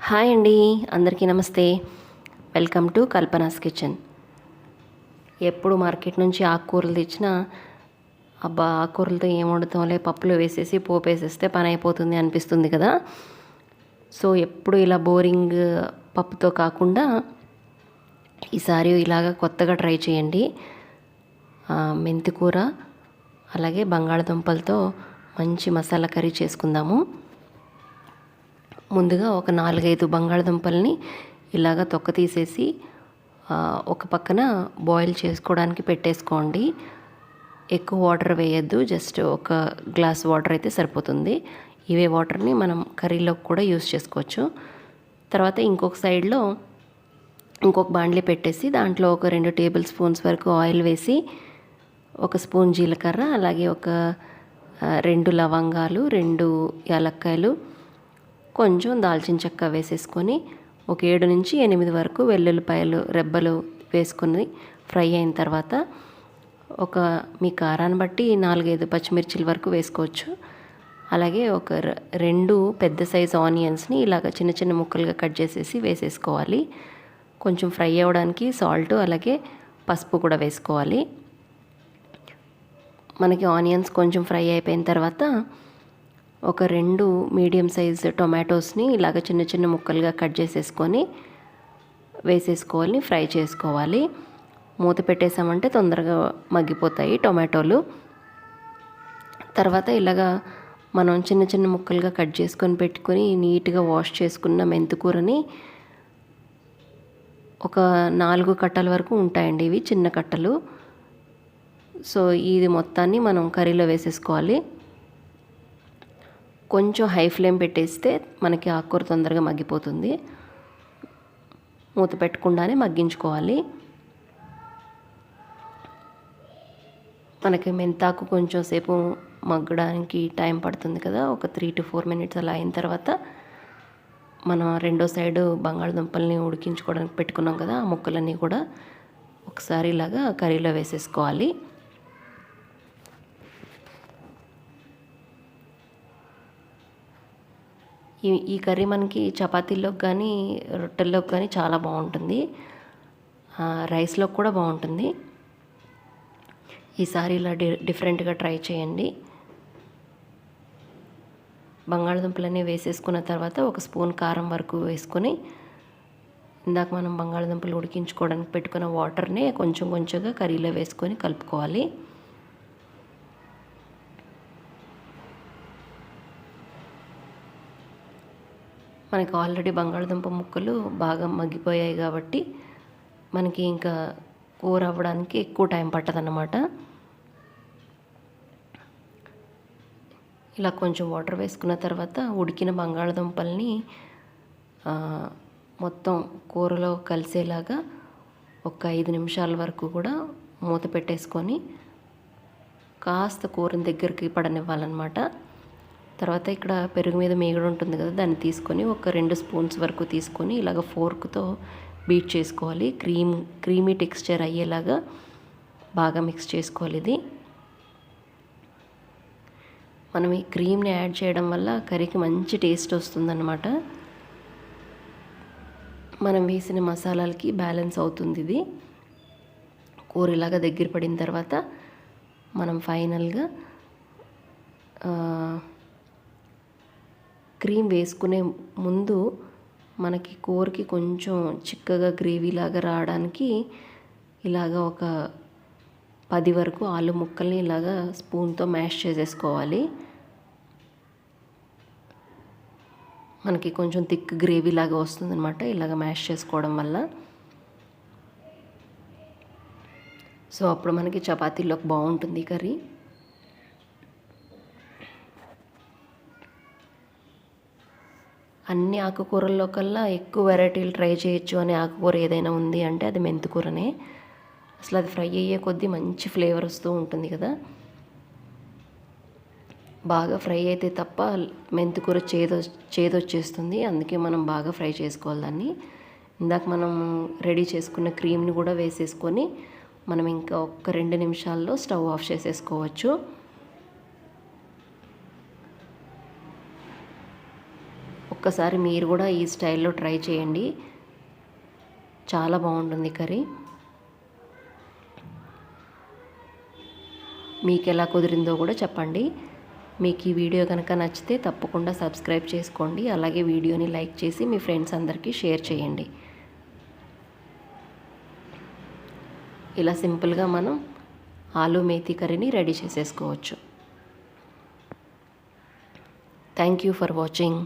Hi అండి అందరికీ నమస్తే. Welcome to Kalpana's kitchen. ఎప్పుడు మార్కెట్ నుంచి ఆకుకూరలు తెచ్చినా అబ్బా ఆకుకూరలతో ఏం వండుతాంలే పప్పులో వేసేసి పోపు వేసేస్తే పని అయిపోతుంది అనిపిస్తుంది కదా. సో ఎప్పుడు ఇలా బోరింగ్ పప్పుతో కాకుండా ఈసారి ఇలాగ కొత్తగా ట్రై చేయండి. మెంతికూర అలాగే బంగాళదుంపలతో మంచి మసాలా కర్రీ చేసుకుందాము. ముందుగా ఒక నాలుగైదు బంగాళదుంపల్ని ఇలాగ తొక్క తీసేసి ఒక పక్కన బాయిల్ చేసుకోవడానికి పెట్టేసుకోండి. ఎక్కువ వాటర్ వేయద్దు జస్ట్ ఒక గ్లాస్ వాటర్ అయితే సరిపోతుంది. ఇవే వాటర్ని మనం కర్రీలోకి కూడా యూస్ చేసుకోవచ్చు. తర్వాత ఇంకొక సైడ్లో ఇంకొక బాండ్లీ పెట్టేసి దాంట్లో ఒక రెండు టేబుల్ స్పూన్స్ వరకు ఆయిల్ వేసి ఒక స్పూన్ జీలకర్ర అలాగే ఒక రెండు లవంగాలు రెండు యాలక్కాయలు కొంచెం దాల్చిన చెక్క వేసేసుకొని ఒక ఏడు నుంచి ఎనిమిది వరకు వెల్లుల్లిపాయలు రెబ్బలు వేసుకుని ఫ్రై అయిన తర్వాత ఒక మీ కారాన్ని బట్టి నాలుగైదు పచ్చిమిర్చిల వరకు వేసుకోవచ్చు. అలాగే ఒక రెండు పెద్ద సైజు ఆనియన్స్ని ఇలాగ చిన్న చిన్న ముక్కలుగా కట్ చేసేసి వేసేసుకోవాలి. కొంచెం ఫ్రై అవ్వడానికి సాల్ట్ అలాగే పసుపు కూడా వేసుకోవాలి. మనకి ఆనియన్స్ కొంచెం ఫ్రై అయిపోయిన తర్వాత ఒక రెండు మీడియం సైజ్ టొమాటోస్ని ఇలాగ చిన్న చిన్న ముక్కలుగా కట్ చేసేసుకొని వేసేసుకోవాలి ఫ్రై చేసుకోవాలి. మూత పెట్టేసామంటే తొందరగా మగ్గిపోతాయి టొమాటోలు. తర్వాత ఇలాగా మనం చిన్న చిన్న ముక్కలుగా కట్ చేసుకొని పెట్టుకొని నీట్గా వాష్ చేసుకున్న మెంతికూరని ఒక నాలుగు కట్టల వరకు ఉంటాయండి ఇవి చిన్న కట్టలు. సో ఇది మొత్తాన్ని మనం కర్రీలో వేసేసుకోవాలి. కొంచెం హై ఫ్లేమ్ పెట్టేస్తే మనకి ఆకుకూర తొందరగా మగ్గిపోతుంది. మూత పెట్టకుండానే మగ్గించుకోవాలి. మనకి మెంతాకు కొంచెం సేపు మగ్గడానికి టైం పడుతుంది కదా ఒక త్రీ టు ఫోర్ మినిట్స్ అలా అయిన తర్వాత మనం రెండో సైడు బంగాళదుంపల్ని ఉడికించుకోవడానికి పెట్టుకున్నాం కదా ఆ ముక్కలన్నీ కూడా ఒకసారి ఇలాగా కర్రీలో వేసేసుకోవాలి. ఈ ఈ కర్రీ మనకి చపాతీల్లోకి కానీ రొట్టెల్లోకి కానీ చాలా బాగుంటుంది రైస్లోకి కూడా బాగుంటుంది ఈసారి ఇలా డి డిఫరెంట్గా ట్రై చేయండి. బంగాళదుంపలన్నీ వేసేసుకున్న తర్వాత ఒక స్పూన్ కారం వరకు వేసుకొని ఇందాక మనం బంగాళదుంపలు ఉడికించుకోవడానికి పెట్టుకున్న వాటర్ని కొంచెం కొంచెంగా కర్రీలో వేసుకొని కలుపుకోవాలి. మనకి ఆల్రెడీ బంగాళదుంప ముక్కలు బాగా మగ్గిపోయాయి కాబట్టి మనకి ఇంకా కూర అవ్వడానికి ఎక్కువ టైం పట్టదన్నమాట. ఇలా కొంచెం వాటర్ వేసుకున్న తర్వాత ఉడికిన బంగాళదుంపల్ని మొత్తం కూరలో కలిసేలాగా ఒక ఐదు నిమిషాల వరకు కూడా మూత పెట్టేసుకొని కాస్త కూరని దగ్గరికి పడనివ్వాలన్నమాట. తర్వాత ఇక్కడ పెరుగు మీద మేగడ ఉంటుంది కదా దాన్ని తీసుకొని ఒక రెండు స్పూన్స్ వరకు తీసుకొని ఇలాగ ఫోర్క్తో బీట్ చేసుకోవాలి. క్రీమ్ క్రీమీ టెక్స్చర్ అయ్యేలాగా బాగా మిక్స్ చేసుకోవాలి ఇది. మనం ఈ క్రీమ్ని యాడ్ చేయడం వల్ల కర్రీకి మంచి టేస్ట్ వస్తుందన్నమాట. మనం వేసిన మసాలాలకి బ్యాలెన్స్ అవుతుంది ఇది. కూర ఇలాగా దగ్గర పడిన తర్వాత మనం ఫైనల్గా క్రీమ్ వేసుకునే ముందు మనకి కూరకి కొంచెం చిక్కగా గ్రేవీ లాగా రావడానికి ఇలాగ ఒక పది వరకు ఆలు ముక్కల్ని ఇలాగా స్పూన్తో మ్యాష్ చేసేసుకోవాలి. మనకి కొంచెం థిక్ గ్రేవీ లాగా వస్తుందన్నమాట ఇలాగ మ్యాష్ చేసుకోవడం వల్ల. సో అప్పుడు మనకి చపాతీలోకి బాగుంటుంది ఈ కర్రీ. అన్ని ఆకుకూరల్లో కల్లా ఎక్కువ వెరైటీలు ట్రై చేయొచ్చు అనే ఆకుకూర ఏదైనా ఉంది అంటే అది మెంతికూరనే. అసలు అది ఫ్రై అయ్యే కొద్దీ మంచి ఫ్లేవర్ వస్తూ ఉంటుంది కదా. బాగా ఫ్రై అయితే తప్ప మెంతికూర చేదు చేదొచ్చేస్తుంది. అందుకే మనం బాగా ఫ్రై చేసుకోవాలి దాన్ని. ఇందాక మనం రెడీ చేసుకున్న క్రీమ్ని కూడా వేసేసుకొని మనం ఇంకా ఒక్క రెండు నిమిషాల్లో స్టవ్ ఆఫ్ చేసేసుకోవచ్చు. ఒక్కసారి మీరు కూడా ఈ స్టైల్లో ట్రై చేయండి. చాలా బాగుంటుంది కర్రీ. మీకు ఎలా కుదిరిందో కూడా చెప్పండి. మీకు ఈ వీడియో కనుక నచ్చితే తప్పకుండా సబ్స్క్రైబ్ చేసుకోండి. అలాగే వీడియోని లైక్ చేసి మీ ఫ్రెండ్స్ అందరికీ షేర్ చేయండి. ఇలా సింపుల్గా మనం ఆలు మేతి కర్రీని రెడీ చేసేసుకోవచ్చు. Thank you for watching.